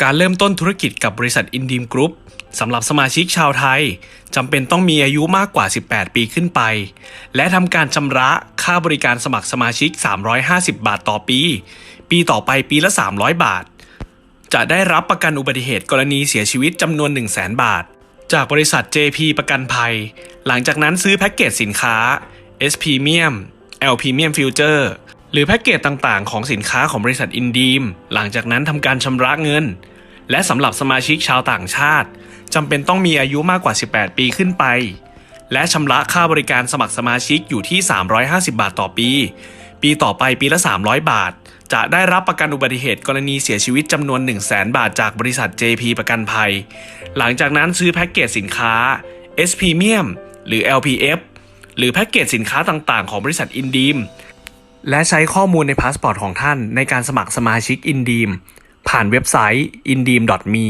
การเริ่มต้นธุรกิจกับบริษัทอินดีมกรุ๊ปสำหรับสมาชิกชาวไทยจำเป็นต้องมีอายุมากกว่า 18 ปีขึ้นไป และทำการชำระค่าบริการสมัครสมาชิก 350 บาทต่อปี ปีต่อไปปีละ 300 บาท จะได้รับประกันอุบัติเหตุกรณีเสียชีวิตจำนวน 1 0 0 0 0 0บาท จากบริษัท JP ประกันภัย หลังจากนั้นซื้อแพ็กเกจสินค้า S Premium L Premium Future หรือแพ็กเกจต่างๆ ของสินค้าของบริษัทอินดีม หลังจากนั้นทำการชำระเงิน และสำหรับสมาชิกชาวต่างชาติจำเป็นต้องมีอายุมากกว่า 18 ปีขึ้นไป และชำระค่าบริการสมัครสมาชิกอยู่ที่ 350 บาทต่อปี ปีต่อไปปีละ 300 บาท จะได้รับประกันอุบัติเหตุกรณีเสียชีวิตจำนวน 1 0 0 0 0 0 บาทจากบริษัท JP ประกันภัย หลังจากนั้นซื้อแพ็กเกจสินค้า S Premium หรือ LPF หรือแพ็กเกจสินค้าต่างๆ ของบริษัทอินดีม และใช้ข้อมูลในพาสปอร์ตของท่านในการสมัครสมาชิกอินดีมผ่านเว็บไซต์ indeem.me